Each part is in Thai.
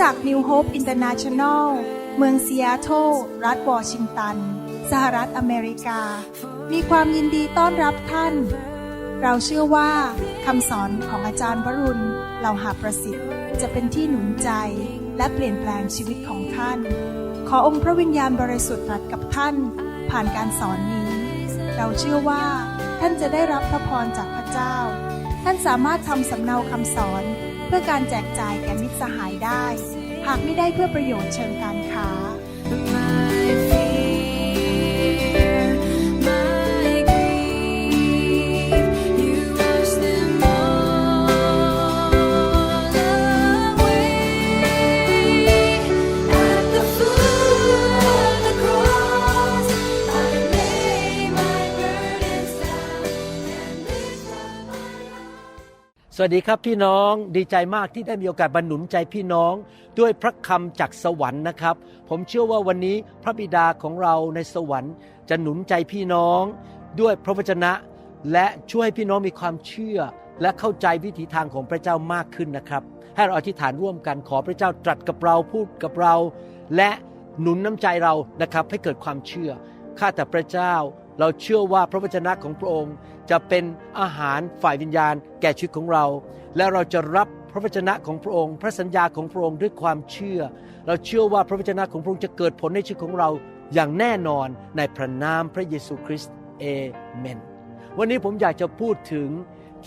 จาก New Hope International เมืองซีแอตเทิลรัฐวอชิงตัน สหรัฐอเมริกา มีความยินดีต้อนรับท่าน เราเชื่อว่าคำสอนของอาจารย์วรุณเหล่าหาประสิทธิ์ จะเป็นที่หนุนใจและเปลี่ยนแปลงชีวิตของท่าน ขอองค์พระวิญญาณบริสุทธิ์ตรัสกับท่าน ผ่านการสอนนี้ เราเชื่อว่า ท่านจะได้รับพระพรจากพระเจ้า ท่านสามารถทำสำเนาคำสอนเพื่อการแจกจ่ายแก่มิตรสหายได้ากไม่ได้เพื่อประโยชน์เชิงการค้า สวัสดีครับพี่น้องดีใจมากที่ได้มีโอกาสบรรหนุนใจพี่น้องด้วยพระคำจากสวรรค์นะครับ ผมเชื่อว่าวันนี้พระบิดาของเราในสวรรค์ จะหนุนใจพี่น้อง ด้วยพระวจนะ และช่วยให้พี่น้องมีความเชื่อ และเข้าใจวิถีทางของพระเจ้ามากขึ้นนะครับ ให้เราอธิษฐานร่วมกันขอพระเจ้าตรัสกับเราพูดกับเรา และหนุนน้ำใจเรานะครับให้เกิดความเชื่อ ข้าแต่พระเจ้า เราเชื่อว่าพระวจนะของพระองค์ จะเป็นอาหารฝ่ายวิญญาณ แก่ชีวิตของเรา และเราจะรับพระวจนะของพระองค์ พระสัญญาของพระองค์ด้วยความเชื่อ เราเชื่อว่าพระวจนะของพระองค์จะเกิดผลในชีวิตของเราอย่างแน่นอนในพระนามพระเยซูคริสต์เอเมน วันนี้ผมอยากจะพูดถึง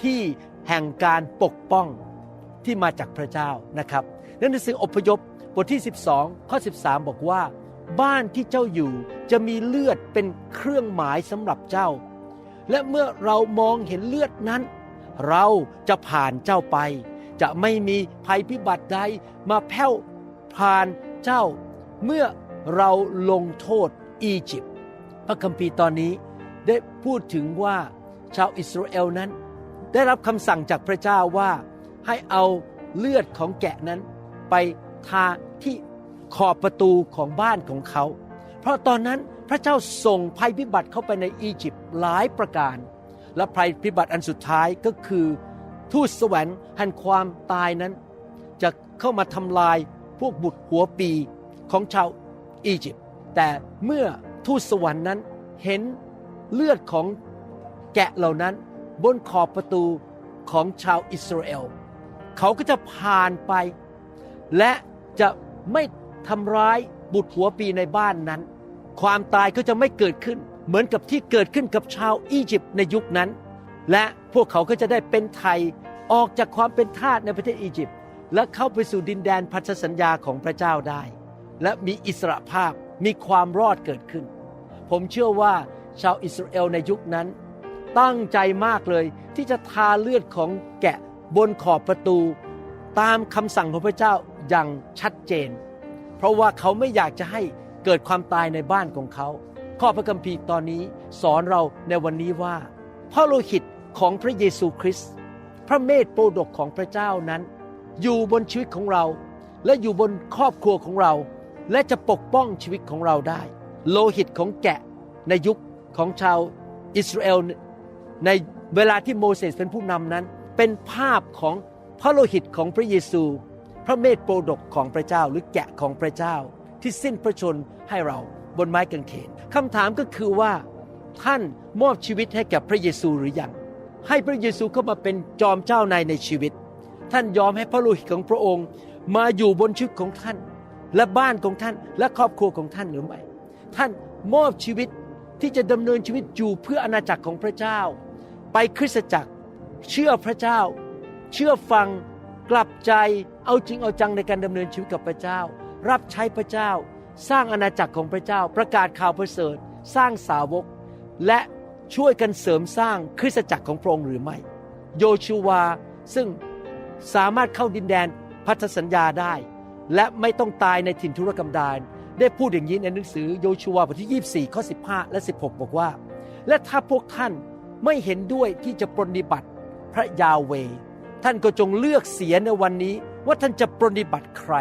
ที่แห่งการปกป้องที่มาจากพระเจ้านะครับในหนังสืออพยพบทที่ 12 ข้อ 13 บอกว่า บ้านที่เจ้าอยู่จะมีเลือดเป็นเครื่องหมายสำหรับเจ้า และเมื่อเรามองเห็นเลือดนั้น เราจะผ่านเจ้าไป จะไม่มีภัยพิบัติใดมาแผ่วผ่านเจ้า เมื่อเราลงโทษอียิปต์พระคัมภีร์ตอนนี้ได้พูดถึงว่าชาวอิสราเอลนั้น ได้รับคำสั่งจากพระเจ้าว่าให้เอาเลือดของแกะนั้นไปทาที่ ขอบประตูของบ้านของเขา เพราะตอนนั้นพระเจ้าส่งภัยพิบัติเข้าไปในอียิปต์หลายประการ และภัยพิบัติอันสุดท้ายก็คือ ทูตสวงแห่งความตายนั้น จะเข้ามาทำลายพวกบุตรหัวปีของชาวอียิปต์แต่เมื่อทูตสวรรค์นั้นเห็นเลือดของแกะเหล่านั้นบนขอบประตูของชาวอิสราเอล เขาก็จะผ่านไป และจะไม่ ทำร้ายบุตรหัวปีในบ้านนั้น ความตายก็จะไม่เกิดขึ้น เหมือนกับที่เกิดขึ้นกับชาวอียิปต์ในยุคนั้น และพวกเขาก็จะได้เป็นไทยออกจากความเป็นทาสในประเทศอียิปต์และเข้าไปสู่ดินแดนพันธสัญญาของพระเจ้าได้ และมีอิสระภาพมีความรอดเกิดขึ้น ผมเชื่อว่าชาวอิสราเอลในยุคนั้น ตั้งใจมากเลยที่จะทาเลือดของแกะบนขอบประตู ตามคำสั่งของพระเจ้าอย่างชัดเจน เพราะว่าเขาไม่อยากจะให้เกิดความตายในบ้านของเขา ข้อพระคัมภีร์ตอนนี้สอนเราในวันนี้ว่าพระโลหิตของพระเยซูคริสต์พระเมธโปรดกของพระเจ้านั้น อยู่บนชีวิตของเรา และอยู่บนครอบครัวของเรา และจะปกป้องชีวิตของเราได้ โลหิตของแกะในยุคของชาวอิสราเอลในเวลาที่โมเสสเป็นผู้นำนั้น เป็นภาพของพระโลหิตของพระเยซู ระเมธโปรดกของพระเจ้าหรือแกะของพระเจ้า ที่สิ้นพระชนให้เราบนไม้กางเขนคำถามก็คือว่า ท่านมอบชีวิตให้แก่พระเยซูหรือยังให้พระเยซูเข้ามาเป็นจอมเจ้านายในชีวิต ท่านยอมให้พระโลหิตของพระองค์ มาอยู่บนชีวิตของท่าน และบ้านของท่านและครอบครัวของท่านหรือไม่ท่านมอบชีวิตที่จะดำเนินชีวิตอยู่เพื่ออาณาจักรของพระเจ้า ไปคริสตจักร เชื่อพระเจ้า เชื่อฟัง กลับใจเอาจริงเอาจังในการดำเนินชีวิตกับพระเจ้า รับใช้พระเจ้า สร้างอาณาจักรของพระเจ้า ประกาศข่าวประเสริฐ สร้างสาวก และช่วยกันเสริมสร้างคริสตจักรของพระองค์หรือไม่ โยชูวาซึ่งสามารถเข้าดินแดนพันธสัญญาได้ และไม่ต้องตายในถิ่นทุรกันดารได้พูดอย่างนี้ในหนังสือโยชูวาบทที่ 24 ข้อ 15 และ 16 บอกว่า และถ้าพวกท่านไม่เห็นด้วยที่จะปรนิบัติพระยาเว ท่านก็จงเลือกเสียในวันนี้ว่าท่านจะปรนนิบัติใคร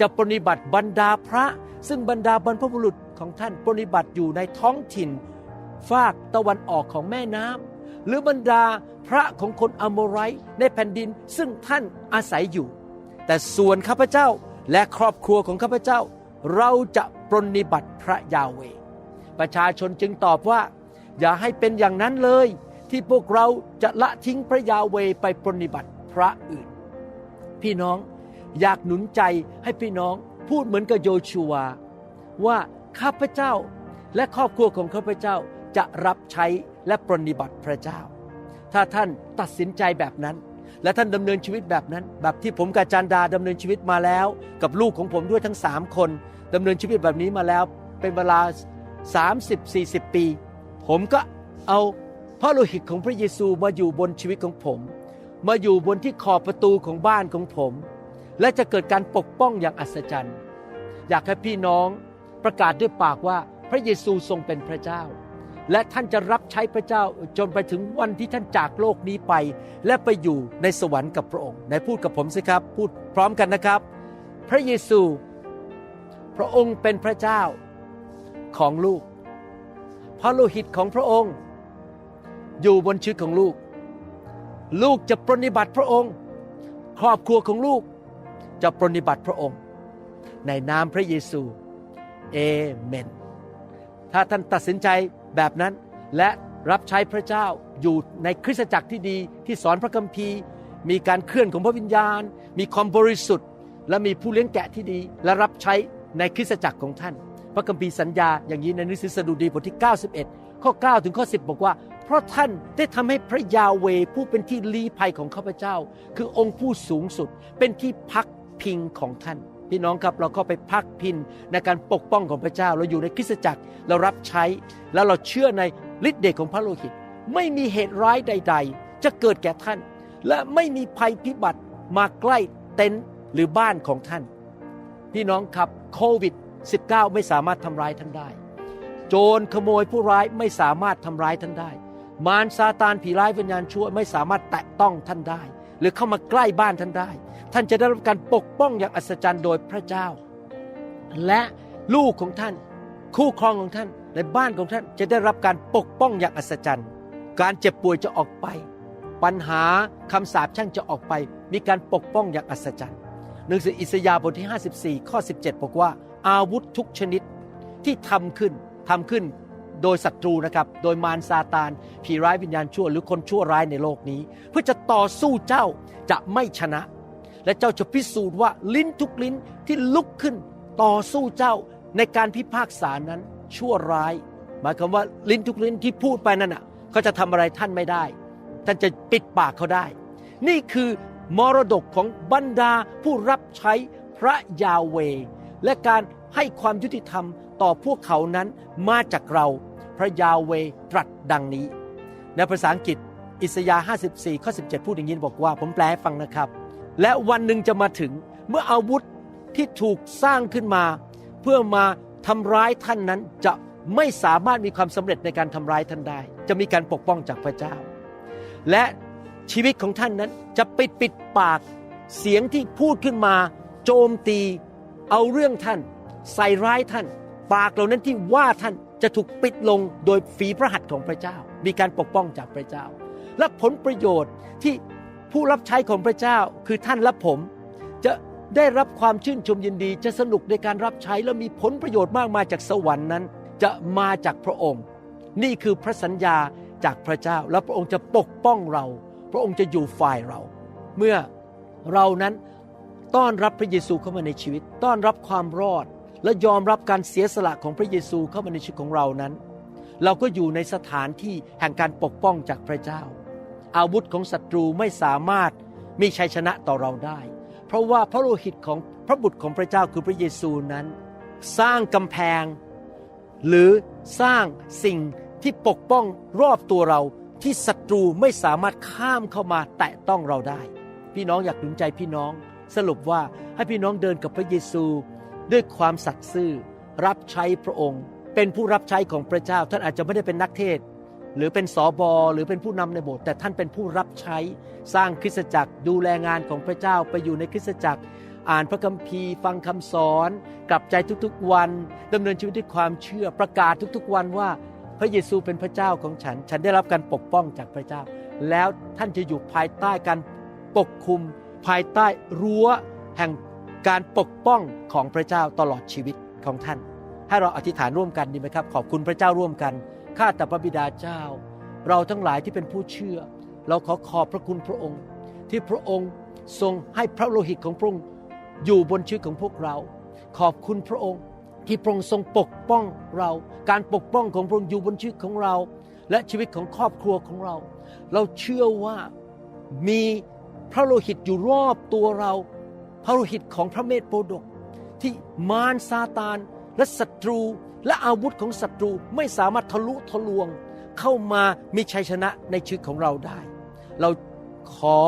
จะปรนนิบัติบรรดาพระ ซึ่งบรรดาบรรพบุรุษของท่านปรนนิบัติอยู่ในท้องถิ่น ฝากตะวันออกของแม่น้ำหรือบรรดาพระของคนอโมไรในแผ่นดินซึ่งท่านอาศัยอยู่ แต่ส่วนข้าพเจ้าและครอบครัวของข้าพเจ้า เราจะปรนนิบัติพระยาเว ประชาชนจึงตอบว่า อย่าให้เป็นอย่างนั้นเลย ที่พวกเราจะละทิ้งพระยาเวไปปรนนิบัติพระอื่น พี่น้องอยากหนุนใจให้พี่น้องพูดเหมือนกับโยชูวาว่าข้าพเจ้าและครอบครัวของข้าพเจ้าจะรับใช้และปรนนิบัติพระเจ้า ถ้าท่านตัดสินใจแบบนั้น และท่านดำเนินชีวิตแบบนั้น แบบที่ผมกับจันดาดำเนินชีวิตมาแล้ว กับลูกของผมด้วยทั้งสามคนดำเนินชีวิตแบบนี้มาแล้วเป็นเวลา 30-40 ปี ผมก็เอา พระโลหิตของพระเยซูมาอยู่บนชีวิตของผม มาอยู่บนที่ขอบประตูของบ้านของผม และจะเกิดการปกป้องอย่างอัศจรรย์ อยากให้พี่น้องประกาศด้วยปากว่าพระเยซูทรงเป็นพระเจ้า และท่านจะรับใช้พระเจ้าจนไปถึงวันที่ท่านจากโลกนี้ไป และไปอยู่ในสวรรค์กับพระองค์ไหนพูดกับผมสิครับ พูดพร้อมกันนะครับ พระเยซู พระองค์เป็นพระเจ้าของลูกพระโลหิตของพระองค์ อยู่บนชีวิตของลูก ลูกจะปรนนิบัติพระองค์ ครอบครัวของลูกจะปรนนิบัติพระองค์ ในนามพระเยซูเอเมน ถ้าท่านตัดสินใจแบบนั้นและรับใช้พระเจ้าอยู่ในคริสตจักรที่ดีที่สอนพระคัมภีร์ มีการเคลื่อนของพระวิญญาณ มีความบริสุทธิ์ และมีผู้เลี้ยงแกะที่ดี และรับใช้ในคริสตจักรของท่าน พระคัมภีร์สัญญาอย่างนี้ในหนังสือสดุดีบทที่ 91 ข้อ 9 ถึงข้อ 10 บอกว่าเพราะท่านได้ทำให้พระยาเวผู้เป็นที่ลี้ภัยของข้าพเจ้า คือองค์ผู้สูงสุดเป็นที่พักพิงของท่าน พี่น้องครับเราก็ไปพักพิงในการปกป้องของพระเจ้า เราอยู่ในคริสตจักรเรารับใช้ แล้วเราเชื่อในฤทธิ์เดชของพระโลหิต ไม่มีเหตุร้ายใด ๆ จะเกิดแก่ท่าน และไม่มีภัยพิบัติมาใกล้เต็นท์หรือบ้านของท่าน พี่น้องครับโควิด -19 ไม่สามารถทำร้ายท่านได้ โจรขโมยผู้ร้ายไม่สามารถทำร้ายท่านได้ มารซาตานผีร้ายวิญญาณชั่วไม่สามารถแตะต้องท่านได้ หรือเข้ามาใกล้บ้านท่านได้ ท่านจะได้รับการปกป้องอย่างอัศจรรย์โดยพระเจ้า และลูกของท่าน คู่ครองของท่านในบ้านของท่านจะได้รับการปกป้องอย่างอัศจรรย์ การเจ็บป่วยจะออกไป ปัญหาคำสาปแช่งจะออกไป มีการปกป้องอย่างอัศจรรย์หนังสืออิสยาห์บทที่ 54 ข้อ 17 บอกว่า อาวุธทุกชนิดที่ทำขึ้นทำขึ้น โดยศัตรูนะครับ โดยมารซาตาน ผีร้ายวิญญาณชั่ว หรือคนชั่วร้ายในโลกนี้ เพื่อจะต่อสู้เจ้าจะไม่ชนะ และเจ้าจะพิสูจน์ว่าลิ้นทุกลิ้นที่ลุกขึ้นต่อสู้เจ้าในการพิพากษานั้นชั่วร้าย หมายความว่าลิ้นทุกลิ้นที่พูดไปนั่นน่ะเขาจะทำอะไรท่านไม่ได้ ท่านจะปิดปากเขาได้ นี่คือมรดกของบรรดาผู้รับใช้พระยาเว และการให้ความยุติธรรมต่อพวกเขานั้นมาจากเรา ระยาเวตรัสดังนี้ ในภาษาอังกฤษอิสยาห์54 ข้อ 17 พูดอย่างนี้บอกว่า ผมแปลให้ฟังนะครับ และวันหนึ่งจะมาถึงเมื่ออาวุธที่ถูกสร้างขึ้นมา เพื่อมาทำร้ายท่านนั้นจะไม่สามารถมีความสำเร็จในการทำร้ายท่านได้ จะมีการปกป้องจากพระเจ้า และชีวิตของท่านนั้นจะปิดปิดปากเสียงที่พูดขึ้นมา โจมตี เอาเรื่องท่าน ใส่ร้ายท่าน ปากเหล่านั้นที่ว่าท่าน จะถูกปิดลงโดยฝีพระหัตถ์ของพระเจ้า มีการปกป้องจากพระเจ้า และผลประโยชน์ที่ผู้รับใช้ของพระเจ้าคือท่านและผม จะได้รับความชื่นชมยินดี จะสนุกในการรับใช้และมีผลประโยชน์มากมายจากสวรรค์นั้น จะมาจากพระองค์ นี่คือพระสัญญาจากพระเจ้า และพระองค์จะปกป้องเรา พระองค์จะอยู่ฝ่ายเรา เมื่อเรานั้นต้อนรับพระเยซูเข้ามาในชีวิต ต้อนรับความรอด และยอมรับการเสียสละของพระเยซูเข้ามาในชีวิตของเรานั้น เราก็อยู่ในสถานที่แห่งการปกป้องจากพระเจ้า อาวุธของศัตรูไม่สามารถมีชัยชนะต่อเราได้ เพราะว่าพระโลหิตของพระบุตรของพระเจ้าคือพระเยซูนั้น สร้างกำแพง หรือสร้างสิ่งที่ปกป้องรอบตัวเราที่ศัตรูไม่สามารถข้ามเข้ามาแตะต้องเราได้ พี่น้องอยากหนุนใจพี่น้อง สรุปว่าให้พี่น้องเดินกับพระเยซู ด้วยความสัตย์ซื่อรับใช้พระองค์ เป็นผู้รับใช้ของพระเจ้า ท่านอาจจะไม่ได้เป็นนักเทศ หรือเป็นสอบอหรือเป็นผู้นำในโบสถ์แต่ท่านเป็นผู้รับใช้สร้างคริสตจักรดูแลงานของพระเจ้าไปอยู่ในคริสตจักร อ่านพระคัมภีร์ ฟังคำสอน กลับใจทุกๆวันดำเนินชีวิตด้วยความเชื่อประกาศทุกๆวันว่า พระเยซูเป็นพระเจ้าของฉัน ฉันได้รับการปกป้องจากพระเจ้า แล้วท่านจะอยู่ภายใต้การปกคุม ภายใต้รั้วแห่ง การปกป้องของพระเจ้าตลอดชีวิตของท่าน ให้เราอธิษฐานร่วมกันดีไหมครับ ขอบคุณพระเจ้าร่วมกัน ข้าแต่พระบิดาเจ้า เราทั้งหลายที่เป็นผู้เชื่อ เราขอขอบพระคุณพระองค์ ที่พระองค์ทรงให้พระโลหิตของพระองค์อยู่บนชีวิตของพวกเรา ขอบคุณพระองค์ที่พระองค์ทรงปกป้องเรา การปกป้องของพระองค์อยู่บนชีวิตของเรา และชีวิตของครอบครัวของเรา เราเชื่อว่ามีพระโลหิตอยู่รอบตัวเรา พระโลหิตของพระเมธโปดก ที่มารซาตานและศัตรูและอาวุธของศัตรูไม่สามารถทะลุทะลวง เข้ามามีชัยชนะในชีวิตของเราได้ เราขอ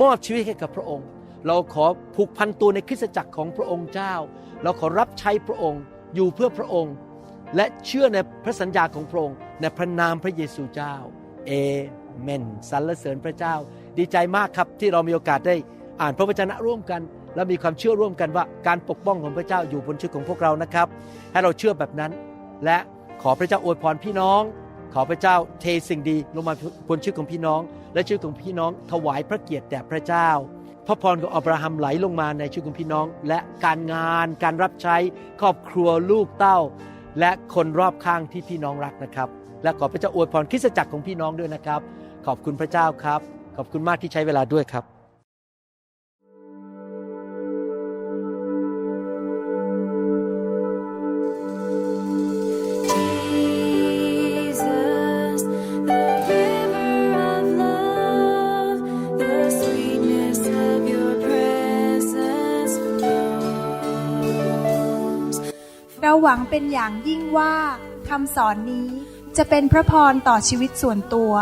มอบชีวิตให้กับพระองค์ เราขอผูกพันตัวในคริสตจักรของพระองค์เจ้า เราขอรับใช้พระองค์อยู่เพื่อพระองค์ และเชื่อในพระสัญญาของพระองค์ในพระนามพระเยซูเจ้าเอเมนสรรเสริญพระเจ้า ดีใจมากครับที่เรามีโอกาสได้อ่านพระวจนะร่วมกัน และมีความเชื่อร่วมกันว่าการปกป้องของพระเจ้าอยู่บนชีวิตของพวกเรานะครับ ให้เราเชื่อแบบนั้น และขอพระเจ้าอวยพรพี่น้อง ขอพระเจ้าเทสิ่งดีลงมาบนชีวิตของพี่น้อง และชีวิตของพี่น้อง ถวายพระเกียรติแด่พระเจ้าพระพรของอับราฮัมไหลลงมาในชีวิตของพี่น้อง และการงานการรับใช้ครอบครัวลูกเต้า และคนรอบข้างที่พี่น้องรักนะครับ และขอพระเจ้าอวยพรคริสตจักรของพี่น้องด้วยนะครับ ขอบคุณพระเจ้าครับ ขอบคุณมากที่ใช้เวลาด้วยครับ งเป็นอย่างยิ่งว่าคำสอนนี้จะเป็นพระพรต่อชีวิตส่วนตัว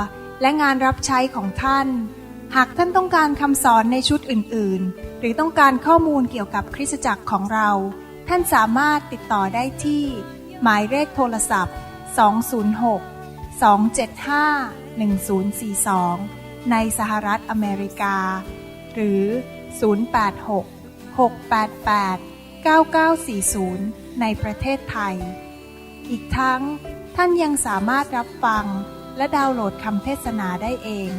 และงานรับใช้ของท่าน หากท่านต้องการคำสอนในชุดอื่น ๆ หรือต้องการข้อมูลเกี่ยวกับคริสตจักรของเรา ท่านสามารถติดต่อได้ที่ หมายเลขโทรศัพท์ 206 275 1042 ในสหรัฐอเมริกา หรือ 086 688 9940 ในประเทศไทย อีกทั้งท่านยังสามารถรับฟัง และดาวน์โหลดคำเทศนาได้เอง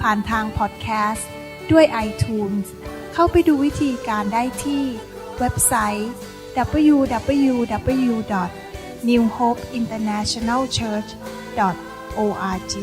ผ่านทางพอดแคสต์ด้วย iTunes เข้าไปดูวิธีการได้ที่เว็บไซต์ www.newhopeinternationalchurch.org